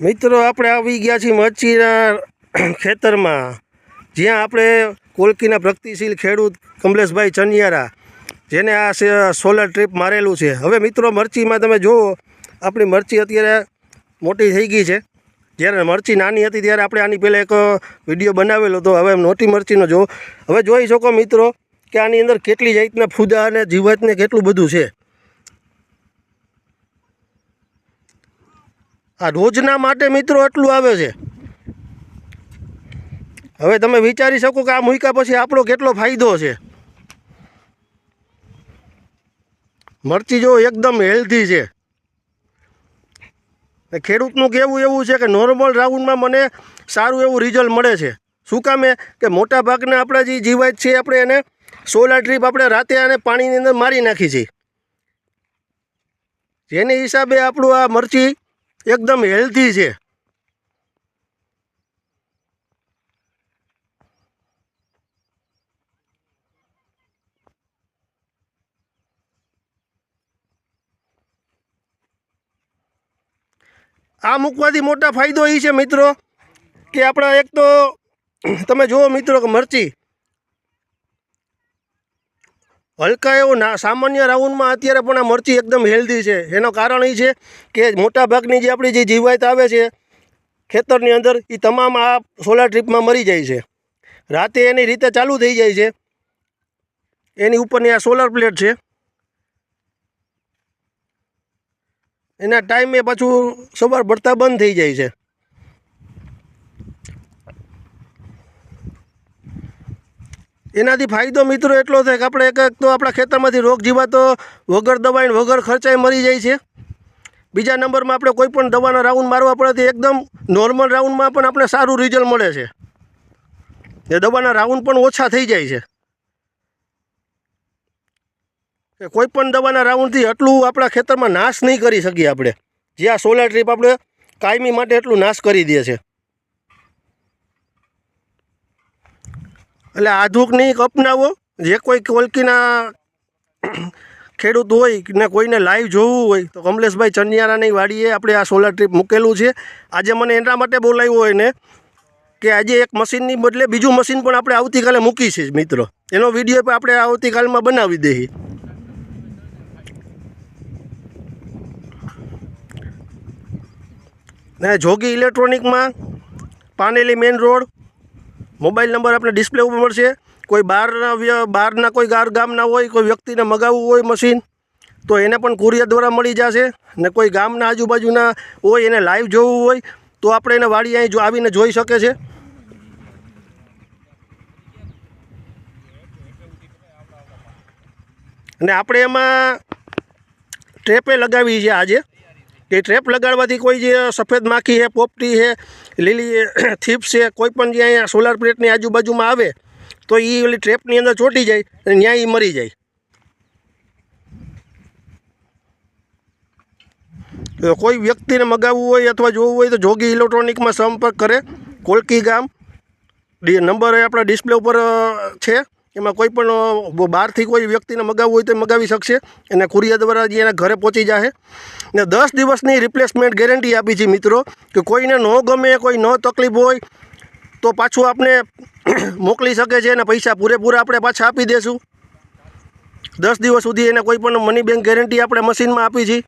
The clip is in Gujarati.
મિત્રો, આપણે આવી ગયા છીએ મચ્છીના ખેતરમાં. જ્યાં આપણે કોલકીના પ્રગતિશીલ ખેડૂત કમલેશભાઈ ચનિયારા, જેને આ સોલર ટ્રીપ મારેલું છે. હવે મિત્રો, મરચીમાં તમે જુઓ, આપણી મરચી અત્યારે મોટી થઈ ગઈ છે. જ્યારે મરચી નાની હતી, ત્યારે આપણે આની પહેલાં એક વીડિયો બનાવેલો હતો. હવે મોટી મરચીનો જો હવે જોઈ શકો મિત્રો, કે આની અંદર કેટલી જાતના ફૂદા અને જીવાતને કેટલું બધું છે. આ રોજના માટે મિત્રો એટલું આવે છે. હવે તમે વિચારી શકો કે આ મૂક્યા પછી આપણો કેટલો ફાયદો છે. મરચી જો એકદમ હેલ્ધી છે. ખેડૂતનું કહેવું એવું છે કે નોર્મલ રાઉન્ડમાં મને સારું એવું રિઝલ્ટ મળે છે. શું કામે કે મોટા ભાગના આપણા જે જીવાત છે આપણે એને સોલાર ટ્રીપ આપણે રાતે અને પાણીની અંદર મારી નાખી છે. જેને હિસાબે આપણું આ મરચી એકદમ હેલ્ધી છે. આ મૂકવાથી મોટા ફાયદો એ છે મિત્રો, કે આપણા એક તો, તમે જુઓ મિત્રો કે મરચી હલકા એવું ના, સામાન્ય રાઉન્ડમાં અત્યારે પણ આ મરચી એકદમ હેલ્ધી છે. એનું કારણ એ છે કે મોટાભાગની જે આપણી જે જીવાત આવે છે, ખેતરની અંદર એ તમામ આ સોલાર ટ્રીપમાં મરી જાય છે. રાતે એની રીતે ચાલુ થઈ જાય છે. એની ઉપરની આ સોલાર પ્લેટ છે. એના ટાઈમે પાછું સવાર પડતા બંધ થઈ જાય છે. એનાથી ફાયદો મિત્રો એટલો થાય કે આપણે એક એક તો આપણા ખેતરમાંથી રોગ જીવાતો વગર દવાઈ વગર ખર્ચાએ મરી જાય છે. બીજા નંબરમાં આપણે કોઈ પણ દવાના રાઉન્ડ મારવા પડે એકદમ નોર્મલ રાઉન્ડમાં પણ આપણે સારું રિઝલ્ટ મળે છે. એ દવાના રાઉન્ડ પણ ઓછા થઈ જાય છે. કે કોઈ દવાના રાઉન્ડથી એટલું આપણા ખેતરમાં નાશ નહીં કરી શકીએ આપણે. જે આ સોલાર ટ્રીપ આપણે કાયમી માટે એટલું નાશ કરી દે છે. એટલે આધુનિક અપનાવો. જે કોઈ કોલકીના ખેડૂત હોય ને કોઈને લાઈવ જોવું હોય, તો કમલેશભાઈ ચનિયારાની વાડીએ આપણે આ સોલાર ટ્રીપ મૂકેલું છે. આજે મને એના માટે બોલાવ્યું હોય ને, કે આજે એક મશીનની બદલે બીજું મશીન પણ આપણે આવતીકાલે મૂકી છે, મિત્રો. એનો વીડિયો પણ આપણે આવતીકાલમાં બનાવી દઈએ. ને Jogi ઇલેક્ટ્રોનિકમાં Paneli main road mobile number આપણે ડિસ્પ્લે ઉપર મળશે. કોઈ બહારના બહારના કોઈ ગાર ગામના હોય, કોઈ વ્યક્તિને મગાવવું હોય મશીન, તો એને પણ કુરિયર દ્વારા મળી જશે. ને કોઈ ગામના આજુબાજુના હોય, એને લાઈવ જોવું હોય, તો આપણે એને વાડી અહીં જો, આવીને જોઈ શકે છે. અને આપણે એમાં ટ્રેપે લગાવી છે આજે. એ ટ્રેપ લગાડવાથી કોઈ જે સફેદ માખી છે પોપટી છે લીલી થીપ છે કોઈ પણ જે અહીંયા સોલાર પ્લેટની આજુબાજુમાં આવે, તો એ ઓલી ટ્રેપની અંદર ચોંટી જાય અને ત્યાં એ મરી જાય. કોઈ વ્યક્તિને મગાવવું હોય અથવા જોવું હોય તો જોગી ઇલેક્ટ્રોનિકમાં સંપર્ક કરે. કોલકી ગામ. નંબર આપણા ડિસ્પ્લે ઉપર છે. એમાં કોઈ પણ બહારથી કોઈ વ્યક્તિને મગાવવું હોય તો મગાવી શકશે. અને કુરિયર દ્વારા જે એના ઘરે પહોંચી જશે ને દસ દિવસની રિપ્લેસમેન્ટ ગેરંટી આપી છે મિત્રો, કે કોઈને ન ગમે, કોઈ ન તકલીફ હોય, તો પાછું આપણે મોકલી શકે છે અને પૈસા પૂરેપૂરા આપણે પાછા આપી દઈશું દસ દિવસ સુધી એને કોઈ પણ મની બેંક ગેરંટી આપણે મશીનમાં આપી છે.